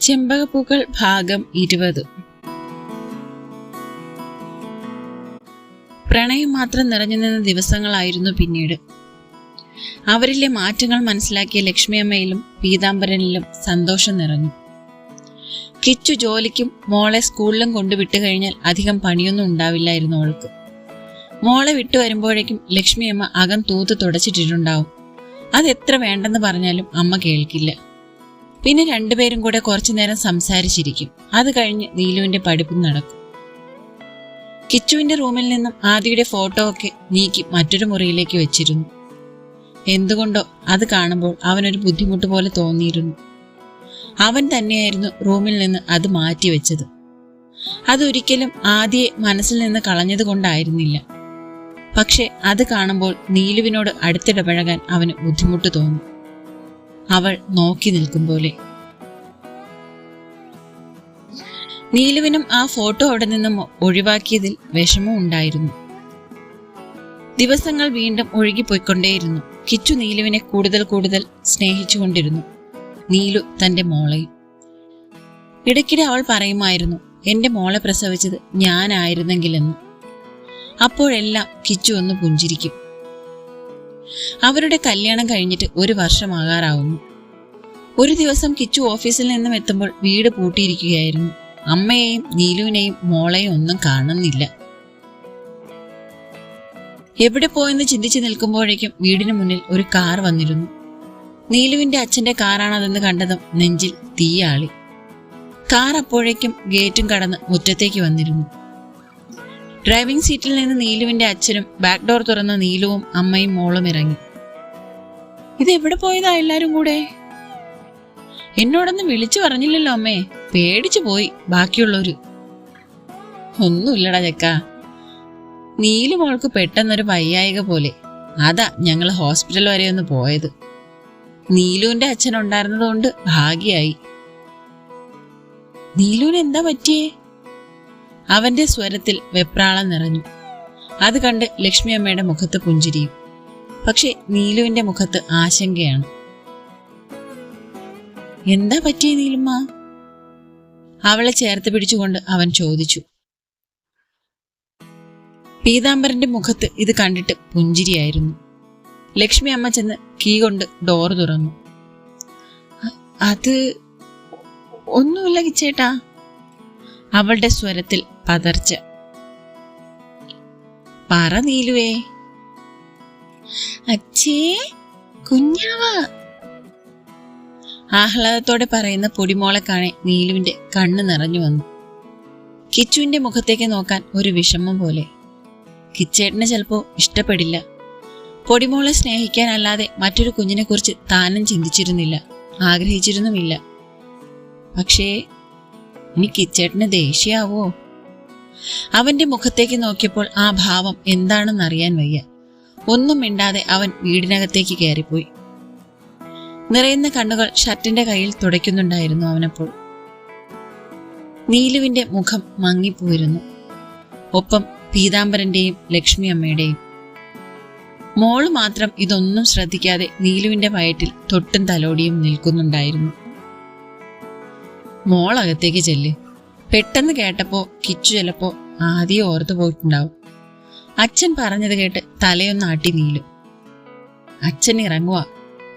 ചെമ്പകപ്പൂക്കൾ ഭാഗം ഇരുപത്. പ്രണയം മാത്രം നിറഞ്ഞു നിന്ന ദിവസങ്ങളായിരുന്നു പിന്നീട്. അവരിലെ മാറ്റങ്ങൾ മനസ്സിലാക്കിയ ലക്ഷ്മിയമ്മയിലും പീതാംബരനിലും സന്തോഷം നിറഞ്ഞു. കിച്ചു ജോലിക്കും മോളെ സ്കൂളിലും കൊണ്ടുവിട്ടു കഴിഞ്ഞാൽ അധികം പണിയൊന്നും ഉണ്ടാവില്ലായിരുന്നു അവൾക്ക്. മോളെ വിട്ടു വരുമ്പോഴേക്കും ലക്ഷ്മിയമ്മ അകം തൂത്ത് തുടച്ചിട്ടിട്ടുണ്ടാവും. അതെത്ര വേണ്ടെന്ന് പറഞ്ഞാലും അമ്മ കേൾക്കില്ല. പിന്നെ രണ്ടുപേരും കൂടെ കുറച്ചു നേരം സംസാരിച്ചിരിക്കും. അത് കഴിഞ്ഞ് നീലുവിന്റെ പഠിപ്പും നടക്കും. കിച്ചുവിന്റെ റൂമിൽ നിന്നും ആദിയുടെ ഫോട്ടോ ഒക്കെ നീക്കി മറ്റൊരു മുറിയിലേക്ക് വെച്ചിരുന്നു. എന്തുകൊണ്ടോ അത് കാണുമ്പോൾ അവനൊരു ബുദ്ധിമുട്ട് പോലെ തോന്നിയിരുന്നു. അവൻ തന്നെയായിരുന്നു റൂമിൽ നിന്ന് അത് മാറ്റിവെച്ചത് അതൊരിക്കലും ആദിയെ മനസ്സിൽ നിന്ന് കളഞ്ഞത് കൊണ്ടായിരുന്നില്ല. പക്ഷെ അത് കാണുമ്പോൾ നീലുവിനോട് അടുത്തിടപഴകാൻ അവന് ബുദ്ധിമുട്ട് തോന്നി. അവൾ നോക്കി നിൽക്കും പോലെ. നീലുവിനും ആ ഫോട്ടോ അവിടെ നിന്നും ഒഴിവാക്കിയതിൽ വിഷമം ഉണ്ടായിരുന്നു. ദിവസങ്ങൾ വീണ്ടും ഒഴുകിപ്പോയിക്കൊണ്ടേയിരുന്നു. കിച്ചു നീലുവിനെ കൂടുതൽ കൂടുതൽ സ്നേഹിച്ചുകൊണ്ടിരുന്നു. നീലു തന്റെ മോളെയും ഇടയ്ക്കിടെ അവൾ പറയുമായിരുന്നു എന്റെ മോളെ പ്രസവിച്ചത് ഞാനായിരുന്നെങ്കിലെന്ന്. അപ്പോഴെല്ലാം കിച്ചു ഒന്ന് പുഞ്ചിരിക്കും. അവരുടെ കല്യാണം കഴിഞ്ഞിട്ട് ഒരു വർഷമാകാറാവുന്നു. ഒരു ദിവസം കിച്ചു ഓഫീസിൽ നിന്നും എത്തുമ്പോൾ വീട് പൂട്ടിയിരിക്കുകയായിരുന്നു. അമ്മയെയും നീലുവിനെയും മോളെയും ഒന്നും കാണുന്നില്ല. എവിടെ പോയെന്ന് ചിന്തിച്ചു നിൽക്കുമ്പോഴേക്കും വീടിന് മുന്നിൽ ഒരു കാർ വന്നിരുന്നു. നീലുവിന്റെ അച്ഛന്റെ കാറാണതെന്ന് കണ്ടതും നെഞ്ചിൽ തീയാളി. കാർ അപ്പോഴേക്കും ഗേറ്റും കടന്ന് മുറ്റത്തേക്ക് വന്നിരുന്നു. ഡ്രൈവിംഗ് സീറ്റിൽ നിന്ന് നീലുവിന്റെ അച്ഛനും ബാക്ക് ഡോർ തുറന്ന നീലുവും അമ്മയും മോളും ഇറങ്ങി. ഇത് എവിടെ പോയതാ എല്ലാരും കൂടെ? എന്നോടൊന്നും വിളിച്ചു പറഞ്ഞില്ലല്ലോ അമ്മേ. പേടിച്ചു പോയി ബാക്കിയുള്ളവര്. ഒന്നുമില്ലടാ ചെക്ക. നീലു മോൾക്ക് പെട്ടെന്നൊരു വയ്യായിക പോലെ. അതാ ഞങ്ങൾ ഹോസ്പിറ്റൽ വരെ ഒന്ന് പോയത്. നീലുവിന്റെ അച്ഛൻ ഉണ്ടായിരുന്നതുകൊണ്ട് ഭാഗ്യായി. നീലുവിന് എന്താ പറ്റിയേ? അവന്റെ സ്വരത്തിൽ വെപ്രാളം നിറഞ്ഞു. അത് കണ്ട് ലക്ഷ്മി അമ്മയുടെ മുഖത്ത് പുഞ്ചിരിയും. പക്ഷെ നീലുവിന്റെ മുഖത്ത് ആശങ്കയാണ്. എന്താ പറ്റിയ നീലുമ്മ? അവളെ ചേർത്ത് പിടിച്ചുകൊണ്ട് അവൻ ചോദിച്ചു. പീതാംബരന്റെ മുഖത്ത് ഇത് കണ്ടിട്ട് പുഞ്ചിരിയായിരുന്നു. ലക്ഷ്മി അമ്മ ചെന്ന് കീ കൊണ്ട് ഡോർ തുറന്നു. അത് ഒന്നുമില്ല കിച്ചേട്ടാ. അവളുടെ സ്വരത്തിൽ പതർച്ച. പറ നീലുവേ. അച്ഛേ കുഞ്ഞാവ. ആഹ്ലാദത്തോടെ പറയുന്ന പൊടിമോളെ കാണെ നീലുവിന്റെ കണ്ണ് നിറഞ്ഞു വന്നു. കിച്ചുവിന്റെ മുഖത്തേക്ക് നോക്കാൻ ഒരു വിഷമം പോലെ. കിച്ചേട്ടനെ ചിലപ്പോ ഇഷ്ടപ്പെടില്ല. പൊടിമോളെ സ്നേഹിക്കാനല്ലാതെ മറ്റൊരു കുഞ്ഞിനെ കുറിച്ച് താനും ചിന്തിച്ചിരുന്നില്ല ആഗ്രഹിച്ചിരുന്നുമില്ല. പക്ഷേ ഇനി കിച്ചേട്ടന് ദേഷ്യാവോ? അവന്റെ മുഖത്തേക്ക് നോക്കിയപ്പോൾ ആ ഭാവം എന്താണെന്ന് അറിയാൻ വയ്യ. ഒന്നും മിണ്ടാതെ അവൻ വീടിനകത്തേക്ക് കയറിപ്പോയി. നിറയുന്ന കണ്ണുകൾ ഷർട്ടിന്റെ കയ്യിൽ തുടയ്ക്കുന്നുണ്ടായിരുന്നു അവനപ്പോൾ. നീലുവിന്റെ മുഖം മങ്ങിപ്പോയിരുന്നു. ഒപ്പം പീതാംബരന്റെയും ലക്ഷ്മി അമ്മയുടെയും മോൾ മാത്രം ഇതൊന്നും ശ്രദ്ധിക്കാതെ നീലുവിന്റെ വയറ്റിൽ തൊട്ടും തലോടിയും നിൽക്കുന്നുണ്ടായിരുന്നു. മോൾ അകത്തേക്ക് ചെല്ല്. പെട്ടെന്ന് കേട്ടപ്പോ കിച്ചു ചിലപ്പോ ആദ്യം ഓർത്തു പോയിട്ടുണ്ടാവും. അച്ഛൻ പറഞ്ഞത് കേട്ട് തലയൊന്ന് ആട്ടി നീലും. അച്ഛൻ ഇറങ്ങുക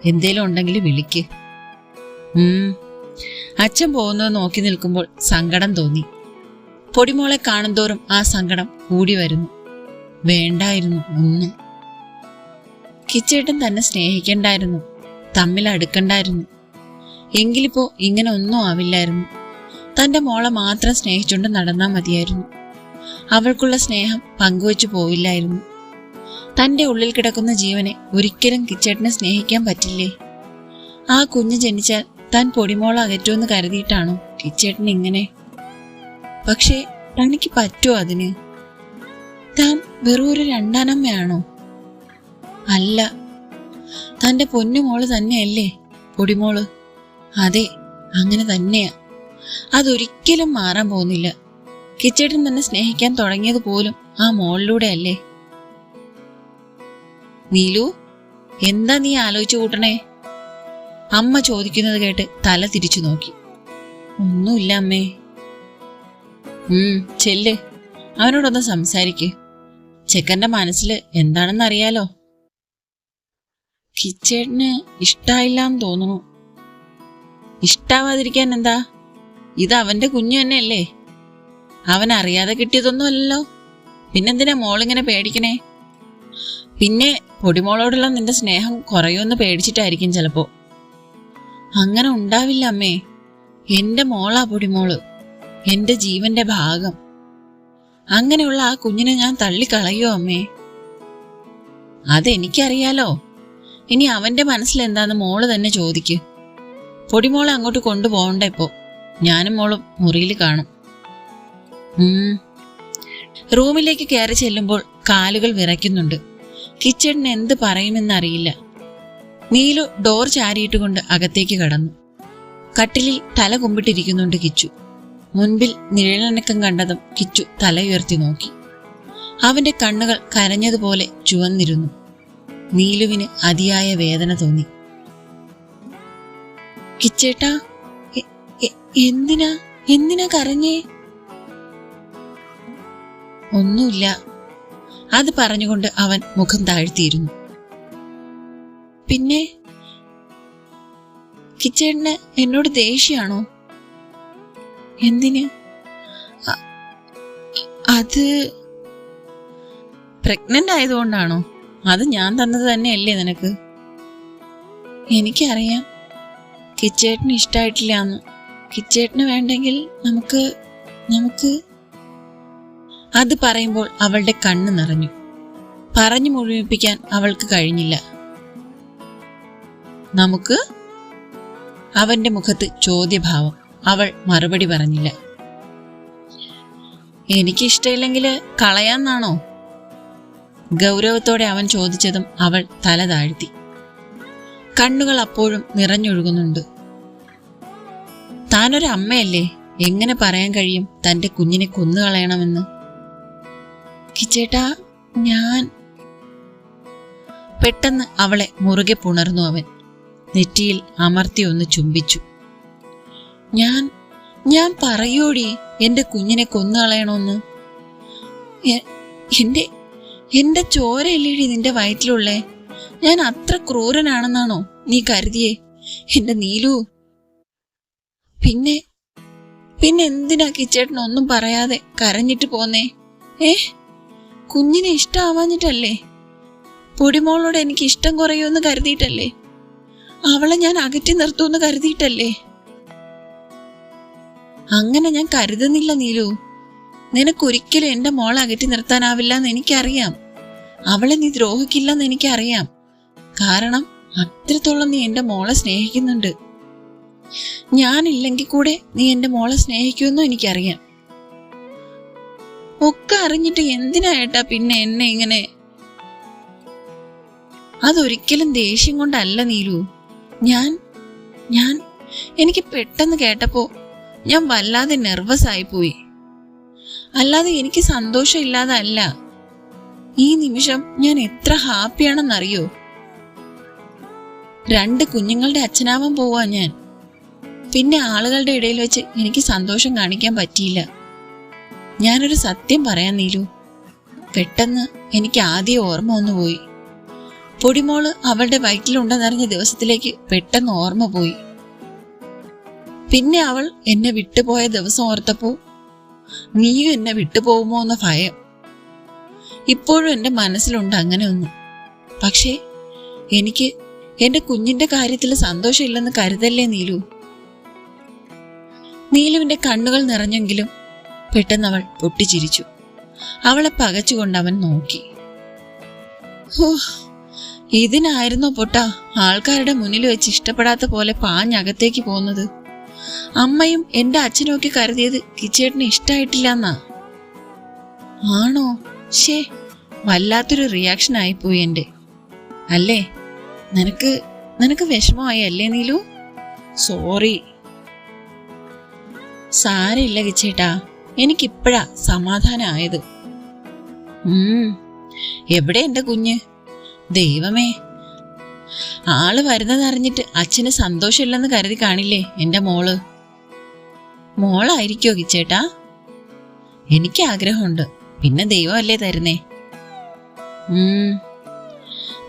എന്തേലും ഉണ്ടെങ്കിൽ വിളിക്ക്. അച്ഛൻ പോകുന്നത് നോക്കി നിൽക്കുമ്പോൾ സങ്കടം തോന്നി. പൊടിമോളെ കാണുന്തോറും ആ സങ്കടം കൂടി വരുന്നു. വേണ്ടായിരുന്നു ഒന്ന്. കിച്ചേട്ടൻ തന്നെ സ്നേഹിക്കണ്ടായിരുന്നു. തമ്മിൽ അടുക്കണ്ടായിരുന്നു എങ്കിലിപ്പോ ഇങ്ങനെ ഒന്നും ആവില്ലായിരുന്നു. തന്റെ മോളെ മാത്രം സ്നേഹിച്ചുകൊണ്ട് നടന്നാൽ മതിയായിരുന്നു. അവൾക്കുള്ള സ്നേഹം പങ്കുവച്ചു പോവില്ലായിരുന്നു. തന്റെ ഉള്ളിൽ കിടക്കുന്ന ജീവനെ ഒരിക്കലും കിച്ചേട്ടനെ സ്നേഹിക്കാൻ പറ്റില്ലേ? ആ കുഞ്ഞ് ജനിച്ചാൽ താൻ പൊടിമോള അകറ്റുമെന്ന് കരുതിയിട്ടാണോ കിച്ചേട്ടൻ ഇങ്ങനെ? പക്ഷേ തനിക്ക് പറ്റുമോ അതിന്? താൻ വെറും ഒരു രണ്ടാനമ്മയാണോ? അല്ല. തന്റെ പൊന്നുമോൾ തന്നെയല്ലേ പൊടിമോൾ? അതെ അങ്ങനെ തന്നെയാ. അതൊരിക്കലും മാറാൻ പോകുന്നില്ല. കിച്ചേട്ടൻ തന്നെ സ്നേഹിക്കാൻ തുടങ്ങിയത് പോലും ആ മോളിലൂടെ അല്ലേ? നീലു എന്താ നീ ആലോചിച്ചു കൂട്ടണേ? അമ്മ ചോദിക്കുന്നത് കേട്ട് തല തിരിച്ചു നോക്കി. ഒന്നുമില്ല അമ്മേ. ഉം ചെല്ല്. അവനോടൊന്ന് സംസാരിക്ക്. ചെക്കന്റെ മനസ്സിൽ എന്താണെന്ന് അറിയാലോ കിച്ചേട്ടന് ഇഷ്ടായില്ലാന്ന് തോന്നുന്നു. ഇഷ്ടാവാതിരിക്കാൻ എന്താ? ഇത് അവന്റെ കുഞ്ഞു തന്നെയല്ലേ? അവൻ അറിയാതെ കിട്ടിയതൊന്നും അല്ലല്ലോ പിന്നെന്തിനാ മോളിങ്ങനെ പേടിക്കണേ? പിന്നെ പൊടിമോളോടുള്ള നിന്റെ സ്നേഹം കുറയുമെന്ന് പേടിച്ചിട്ടായിരിക്കും ചിലപ്പോ. അങ്ങനെ ഉണ്ടാവില്ല അമ്മേ. എന്റെ മോളാ പൊടിമോൾ. എന്റെ ജീവന്റെ ഭാഗം. അങ്ങനെയുള്ള ആ കുഞ്ഞിനെ ഞാൻ തള്ളിക്കളയോ അമ്മേ? അതെനിക്കറിയാലോ. ഇനി അവന്റെ മനസ്സിൽ എന്താന്ന് മോൾ തന്നെ ചോദിക്ക്. പൊടിമോളെ അങ്ങോട്ട് കൊണ്ടുപോകണ്ട ഇപ്പോ. ഞാനും മോളും മുറിയിൽ കാണും. റൂമിലേക്ക് കയറി ചെല്ലുമ്പോൾ കാലുകൾ വിറയ്ക്കുന്നുണ്ട്. കിച്ചണിന് എന്ത് പറയുമെന്നറിയില്ല. നീലു ഡോർ ചാരിയിട്ടുകൊണ്ട് അകത്തേക്ക് കടന്നു. കട്ടിലിൽ തല കുമ്പിട്ടിരിക്കുന്നുണ്ട് കിച്ചു. മുൻപിൽ നിഴലനക്കം കണ്ടതും കിച്ചു തലയുയർത്തി നോക്കി. അവന്റെ കണ്ണുകൾ കരഞ്ഞതുപോലെ ചുവന്നിരുന്നു. നീലുവിന് അതിയായ വേദന തോന്നി. കിച്ചേട്ടാ എന്തിനാ? എന്തിനാ കരഞ്ഞേ? ഒന്നുമില്ല. അത് പറഞ്ഞുകൊണ്ട് അവൻ മുഖം താഴ്ത്തിയിരുന്നു. പിന്നെ? കിച്ചേട്ടന് എന്നോട് ദേഷ്യാണോ എന്തിന്? അത് പ്രഗ്നന്റ് ആയതുകൊണ്ടാണോ? അത് ഞാൻ തന്നത് തന്നെയല്ലേ നിനക്ക്? എനിക്കറിയാം. കിച്ചേട്ടന് ഇഷ്ടായിട്ടില്ല എന്ന് കിച്ചേട്ടന് വേണ്ടെങ്കിൽ നമുക്ക് നമുക്ക്. അത് പറയുമ്പോൾ അവളുടെ കണ്ണ് നിറഞ്ഞു. പറഞ്ഞു മുഴുമിപ്പിക്കാൻ അവൾക്ക് കഴിഞ്ഞില്ല. നമുക്ക്? അവന്റെ മുഖത്ത് ചോദ്യഭാവം. അവൾ മറുപടി പറഞ്ഞില്ല. എനിക്ക് ഇഷ്ടമില്ലെങ്കിൽ കളയാന്നാണോ? ഗൗരവത്തോടെ അവൻ ചോദിച്ചതും അവൾ തല താഴ്ത്തി. കണ്ണുകൾ അപ്പോഴും നിറഞ്ഞൊഴുകുന്നുണ്ട്. താനൊരു അമ്മയല്ലേ? എങ്ങനെ പറയാൻ കഴിയും? തന്റെ കുഞ്ഞിനെ കൊന്നുകളയണമെന്ന് കിച്ചേട്ടാ ഞാൻ. പെട്ടെന്ന് അവളെ മുറുകെ പുണർന്നു അവൻ. നെറ്റിയിൽ അമർത്തി ഒന്ന് ചുംബിച്ചു. ഞാൻ ഞാൻ പറയൂടി എന്റെ കുഞ്ഞിനെ കൊന്നുകളയണമെന്ന് എ- എന്റെ എന്റെ ചോരയില്ലേടി നിന്റെ വയറ്റിലുള്ളേ? ഞാൻ അത്ര ക്രൂരനാണെന്നാണോ നീ കരുതിയേ? എന്റെ നീലു പിന്നെ? പിന്നെ എന്തിനാ കിച്ചേട്ടൻ ഒന്നും പറയാതെ കരഞ്ഞിട്ട് പോന്നേ? ഏ? കുഞ്ഞിനെ ഇഷ്ടമാവാഞ്ഞിട്ടല്ലേ പൊടിമോളോട് എനിക്ക് ഇഷ്ടം കുറയുമെന്ന് കരുതിയിട്ടല്ലേ? അവളെ ഞാൻ അകറ്റി നിർത്തുമെന്ന് കരുതിയിട്ടല്ലേ? അങ്ങനെ ഞാൻ കരുതുന്നില്ല നീലു. നിനക്കൊരിക്കലും എന്റെ മോളെ അകറ്റി നിർത്താനാവില്ല എന്ന് എനിക്കറിയാം. അവളെ നീ ദ്രോഹിക്കില്ലെന്ന് എനിക്കറിയാം. കാരണം അത്രത്തോളം നീ എന്റെ മോളെ സ്നേഹിക്കുന്നുണ്ട്. ഞാനില്ലെങ്കിൽ കൂടെ നീ എന്റെ മോളെ സ്നേഹിക്കുമെന്നും എനിക്കറിയാം. ഒക്കെ അറിഞ്ഞിട്ട് എന്തിനായിട്ടാ പിന്നെ എന്നെ ഇങ്ങനെ? അതൊരിക്കലും ദേഷ്യം കൊണ്ടല്ല നീലു. ഞാൻ ഞാൻ എനിക്ക് പെട്ടെന്ന് കേട്ടപ്പോ ഞാൻ വല്ലാതെ നെർവസ് ആയിപ്പോയി. അല്ലാതെ എനിക്ക് സന്തോഷമില്ലാതെ അല്ല ഈ നിമിഷം ഞാൻ എത്ര ഹാപ്പിയാണെന്നറിയോ രണ്ട് കുഞ്ഞുങ്ങളുടെ അച്ഛനാവാൻ പോവാ ഞാൻ. പിന്നെ ആളുകളുടെ ഇടയിൽ വെച്ച് എനിക്ക് സന്തോഷം കാണിക്കാൻ പറ്റിയില്ല. ഞാനൊരു സത്യം പറയാൻ നീലു. പെട്ടെന്ന് എനിക്ക് ആദ്യം ഓർമ്മ വന്നു പോയി പൊടിമോൾ അവളുടെ വയറ്റിലുണ്ടെന്നറിഞ്ഞ ദിവസത്തിലേക്ക് പെട്ടെന്ന് ഓർമ്മ പോയി. പിന്നെ അവൾ എന്നെ വിട്ടുപോയ ദിവസം ഓർത്തപ്പോ നീയും എന്നെ വിട്ടുപോകുമോ എന്ന ഭയം? ഇപ്പോഴും എന്റെ മനസ്സിലുണ്ട് അങ്ങനെ ഒന്ന്. പക്ഷേ എനിക്ക് എന്റെ കുഞ്ഞിന്റെ കാര്യത്തിൽ സന്തോഷമില്ലെന്ന് കരുതല്ലേ നീലു? നീലുവിന്റെ കണ്ണുകൾ നിറഞ്ഞെങ്കിലും പെട്ടെന്ന് അവൾ പൊട്ടിച്ചിരിച്ചു. അവളെ പകച്ചുകൊണ്ട് അവൻ നോക്കി. ഹോ ഇതിനായിരുന്നോ പൊട്ട ആൾക്കാരുടെ മുന്നിൽ വെച്ച് ഇഷ്ടപ്പെടാത്ത പോലെ പാഞ്ഞകത്തേക്ക് പോകുന്നത്? അമ്മയും എന്റെ അച്ഛനും ഒക്കെ കരുതിയത് കിച്ചേട്ടന് ഇഷ്ടായിട്ടില്ല എന്നാ ആണോ? ഷേ വല്ലാത്തൊരു റിയാക്ഷൻ ആയിപ്പോയി എന്റെ. അല്ലേ? നിനക്ക് നിനക്ക് വിഷമമായി അല്ലേ നീലു? സോറി സാരമില്ല കിച്ചേട്ടാ എനിക്കിപ്പോഴാ സമാധാനമായത് എവിടെ എന്റെ കുഞ്ഞ്? ദൈവമേ. ആൾ വരുന്നതറിഞ്ഞിട്ട് അച്ഛന് സന്തോഷമില്ലെന്ന് കരുതി കാണില്ലേ എന്റെ മോൾ? മോളായിരിക്കോ കിച്ചേട്ടാ എനിക്ക് ആഗ്രഹമുണ്ട് പിന്നെ ദൈവമല്ലേ തരുന്നേ.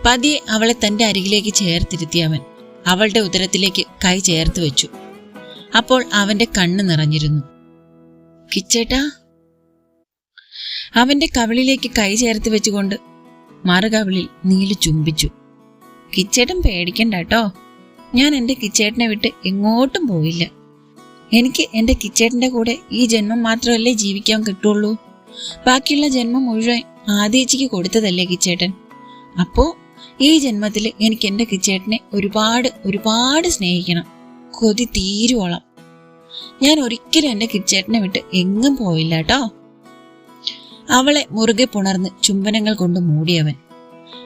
പതിയെ അവളെ തന്റെ അരികിലേക്ക് ചേർത്തിരുത്തി അവൻ. അവളുടെ ഉദരത്തിലേക്ക് കൈ ചേർത്ത് വെച്ചു. അപ്പോൾ അവന്റെ കണ്ണ് നിറഞ്ഞിരുന്നു. കിച്ചേട്ടാ. അവന്റെ കവിളിലേക്ക് കൈ ചേർത്ത് വെച്ചുകൊണ്ട് മറുകവിളിൽ നീലു ചുംബിച്ചു. കിച്ചേട്ടൻ പേടിക്കണ്ട കേട്ടോ ഞാൻ എന്റെ കിച്ചേട്ടനെ വിട്ട് എങ്ങോട്ടും പോയില്ല എനിക്ക് എന്റെ കിച്ചേട്ടന്റെ കൂടെ ഈ ജന്മം മാത്രമല്ലേ ജീവിക്കാൻ കിട്ടുള്ളൂ. ബാക്കിയുള്ള ജന്മം മുഴുവൻ ആദ്യച്ചിക്ക് കൊടുത്തതല്ലേ കിച്ചേട്ടൻ. അപ്പോ ഈ ജന്മത്തിൽ എനിക്ക് എന്റെ കിച്ചേട്ടനെ ഒരുപാട് ഒരുപാട് സ്നേഹിക്കണം. കൊതി തീരുവോളം. ഞാൻ ഒരിക്കലും എന്റെ കിച്ചേട്ടനെ വിട്ട് എങ്ങും പോയില്ല കേട്ടോ. അവളെ മുറുകെ പുണർന്ന് ചുംബനങ്ങൾ കൊണ്ട് മൂടിയവൻ.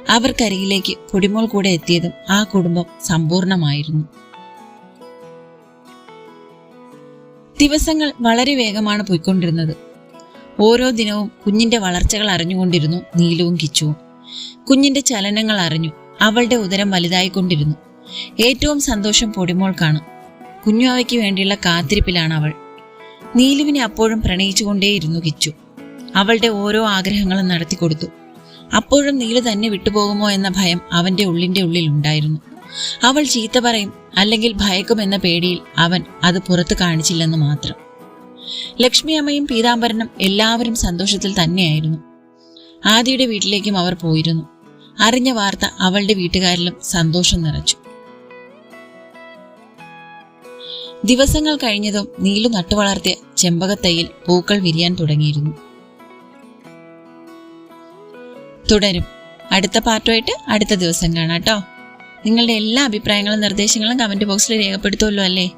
അവർക്കരികിലേക്ക് പൊടിമോൾ കൂടെ എത്തിയതും ആ കുടുംബം സമ്പൂർണമായിരുന്നു. ദിവസങ്ങൾ വളരെ വേഗമാണ് പോയിക്കൊണ്ടിരുന്നത്. ഓരോ ദിനവും കുഞ്ഞിന്റെ വളർച്ചകൾ അറിഞ്ഞുകൊണ്ടിരുന്നു നീലവും കിച്ചുവും. കുഞ്ഞിന്റെ ചലനങ്ങൾ അറിഞ്ഞു അവളുടെ ഉദരം വലുതായിക്കൊണ്ടിരുന്നു. ഏറ്റവും സന്തോഷം പൊടിമോൾക്കാണ്. കുഞ്ഞു അവയ്ക്ക് വേണ്ടിയുള്ള കാത്തിരിപ്പിലാണ് അവൾ. നീലുവിനെ അപ്പോഴും പ്രണയിച്ചുകൊണ്ടേയിരുന്നു കിച്ചു. അവളുടെ ഓരോ ആഗ്രഹങ്ങളും നടത്തിക്കൊടുത്തു അപ്പോഴും നീലു തന്നെ വിട്ടുപോകുമോ എന്ന ഭയം അവന്റെ ഉള്ളിന്റെ ഉള്ളിൽ ഉണ്ടായിരുന്നു. അവൾ ചീത്ത പറയും അല്ലെങ്കിൽ ഭയക്കുമെന്ന പേടിയിൽ അവൻ അത് പുറത്തു കാണിച്ചില്ലെന്ന് മാത്രം. ലക്ഷ്മി അമ്മയും പീതാംബരനും എല്ലാവരും സന്തോഷത്തിൽ തന്നെയായിരുന്നു. ആദിയുടെ വീട്ടിലേക്കും അവർ പോയിരുന്നു. അറിഞ്ഞ വാർത്ത അവളുടെ വീട്ടുകാരിലും സന്തോഷം നിറച്ചു. ദിവസങ്ങൾ കഴിഞ്ഞതും നീലു നട്ടുവളർത്തിയ ചെമ്പകത്തൈയിൽ പൂക്കൾ വിരിയാൻ തുടങ്ങിയിരുന്നു. തുടരും. അടുത്ത പാർട്ടുമായിട്ട് അടുത്ത ദിവസം കാണാം കേട്ടോ. നിങ്ങളുടെ എല്ലാ അഭിപ്രായങ്ങളും നിർദ്ദേശങ്ങളും കമന്റ് ബോക്സിൽ രേഖപ്പെടുത്തുമല്ലോ അല്ലേ?